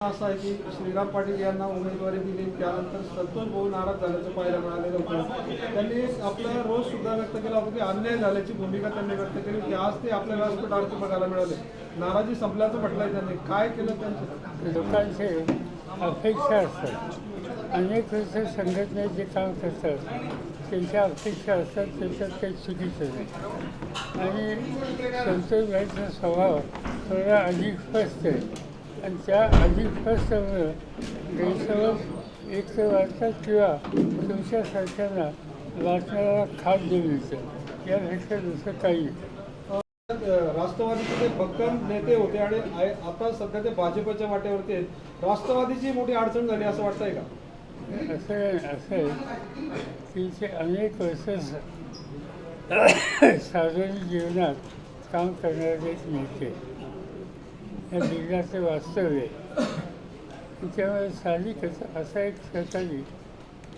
असं आहे की श्रीराम पाटील यांना उमेदवारी दिली. त्यानंतर संतोष भाऊ नाराज झाल्याचं पाहायला मिळालेलं होतं. त्यांनी आपला रोज सुद्धा व्यक्त केला होता की अन्याय झाल्याची भूमिका त्यांनी व्यक्त केली की आज ते आपल्या व्यासपीठावरती बघायला मिळाले. नाराजी संपल्याचं म्हटलंय त्यांनी. काय केलं त्यांचं? लोकांचे अपेक्षा असतात. अनेक वर्ष संघटना जे काम करतात त्यांच्या अपेक्षा असतात त्याच्यात काही चुकीचं नाही. आणि संतोषबाईचा स्वभाव थोडा अधिक स्पष्ट आहे आणि त्या अधिक स्पष्टमुळं गैरसमज एक तर वाटतात किंवा तुमच्यासारख्यांना वाचणारा खाद्य मिळतं यापेक्षा दुसरं काही राष्ट्रवादीचे ते भक्कम नेते होते आणि आता सध्या ते भाजपच्या वाटेवरती आहेत. राष्ट्रवादीची मोठी अडचण झाली असं वाटतंय का? असं असं आहे. की ते अनेक वर्ष सार्वजनिक जीवनात काम करणारे एक नेते. या जिल्ह्याचं वास्तव्य आहे त्याच्यामुळे साहजिकच असा एक सहकारी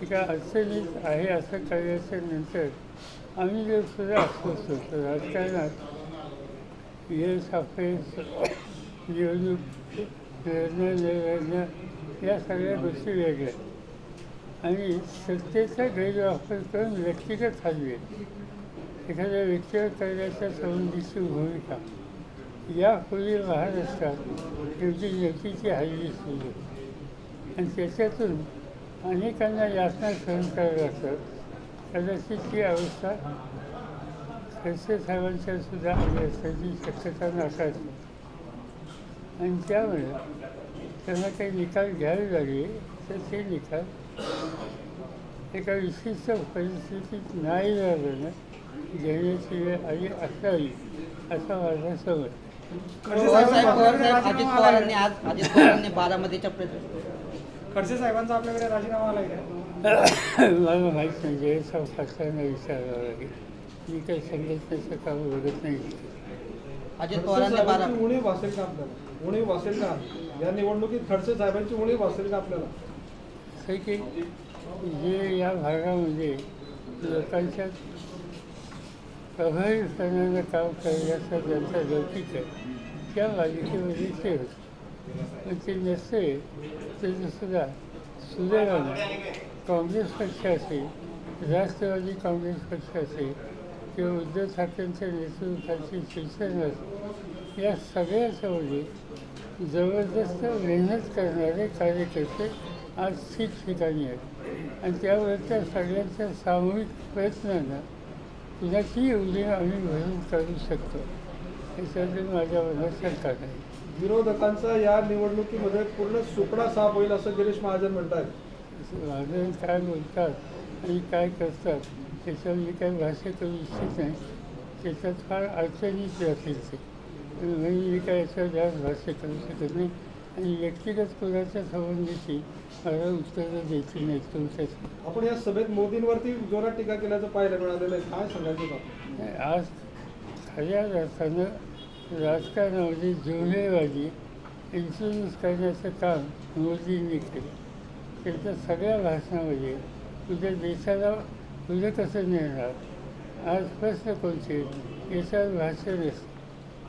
एका अडचणीत आहे असं कळल्याच्या नंतर आम्ही जर सुद्धा अस्वस्थ होतो राजकारणात यश अफेस निवडणूक लढणं न लढणं या सगळ्या गोष्टी वेगळ्या. आणि सत्तेचा गैरवापर करून व्यक्तिगत हल्ले एखाद्या व्यक्तीवर करण्याच्या संबंधीची भूमिका या महाराष्ट्रात शेवटी व्यक्तीची हल्ली सुरू आहे. आणि त्याच्यातून अनेकांना यातना सहन करावं लागतात. कदाचित ती अवस्था खडसे साहेबांच्या सुद्धा आली असण्याची शक्यता नाकारते आणि त्यामुळे त्यांना काही निकाल घ्यावे लागले तर ते निकाल एका विशिष्ट परिस्थितीत नाही झालं घेण्याची वेळ आली असावी असा माझा समज. पवार साहेब पवार साहेब अजित पवारांनी आज अजित पवारांनी बारामतीच्या प्र- खडसे साहेबांचा आपल्याकडे राजीनामा आलाय का? मला माहीत नाही जयसाव पाटलांना विचारावं लागेल. मी काही संघटनेचं काम बघत नाही. अजित पवारांनी बारा साहेबांची उणीव भासेल का आपल्याला? उणीव भासेल का? या निवडणुकीत खडसे साहेबांची उणीव भासेल का आपल्याला? जे या भागामध्ये लोकांच्या प्रभावीपणानं काम करण्याचा ज्यांचा लौकिक आहे त्या मालिकेमध्ये ते होते पण ते नसते त्याचं सुद्धा सुदैवानं काँग्रेस पक्ष असेल राष्ट्रवादी काँग्रेस पक्ष असेल किंवा उद्धव ठाकरेंच्या नेतृत्वाची शिवसेना असेल या सगळ्याच्यामध्ये म्हणजे जबरदस्त मेहनत करणारे कार्यकर्ते आज ठिकठिकाणी आहेत. आणि त्यावर त्या सगळ्यांच्या सामूहिक प्रयत्नांना कुणाची उदय आम्ही भरून काढू शकतो. याच्याबद्दल माझ्या मनात शंका नाही विरोधकांचा या निवडणुकीमध्ये पूर्ण सुपडा साफ होईल असं गिरीश महाजन म्हणतात. माझं काय बोलतात आणि काय करतात त्याच्यावर मी काही भाष्य करू इच्छित नाही. त्याच्यात फार अडचणीच जातील ते. म्हणून मी काय याच्यावर जास्त भाष्य करू शकत नाही. आणि व्यक्तिगत कोणाच्या संबंधीची मला उत्तरं द्यायची नाहीत तुमच्यासाठी आपण या सभेत मोदींवरती जोरात टीका केल्याचं पाहायला मिळालेलं आहे. काय सांगायचं नाही, आज खऱ्या अर्थानं राजकारणामध्ये जुळलेवादी इन्फ्लुअन्स करण्याचं काम मोदींनी केलं. त्यांच्या सगळ्या भाषणामध्ये तुझ्या देशाला तुझं कसं नेणार आज प्रश्न कोणते? याच्यावर भाष्य नसतं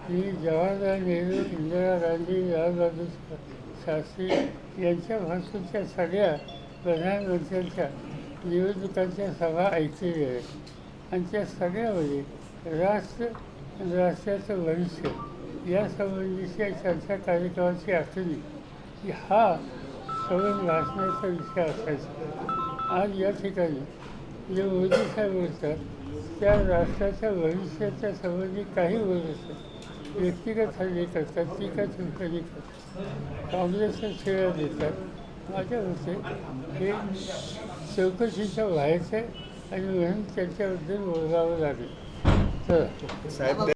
मी जवाहरलाल नेहरू इंदिरा गांधी लालबहादूर शास्त्री यांच्यापासूनच्या सगळ्या प्रधानमंत्र्यांच्या निवडणुकांच्या सभा ऐकलेल्या आहेत. आणि त्या सगळ्यामध्ये राष्ट्र राष्ट्राचं भविष्य यासंबंधीच्या चर्चा कार्यक्रमाची आखणी की हा सवन भाषणाचा विषय असायचा. आज या ठिकाणी जे मोदी साहेब बोलतात त्या राष्ट्राच्या भविष्याच्या संबंधी काही बोलत असतात व्यक्तिगत हल्ले करतात टीका टिप्पणी करतात. काँग्रेसला शिव्या देतात. माझ्या मते हे चौकशीच्या व्हायचं आहे आणि म्हणून त्याच्याबद्दल बोलावं लागेल. तर साहेब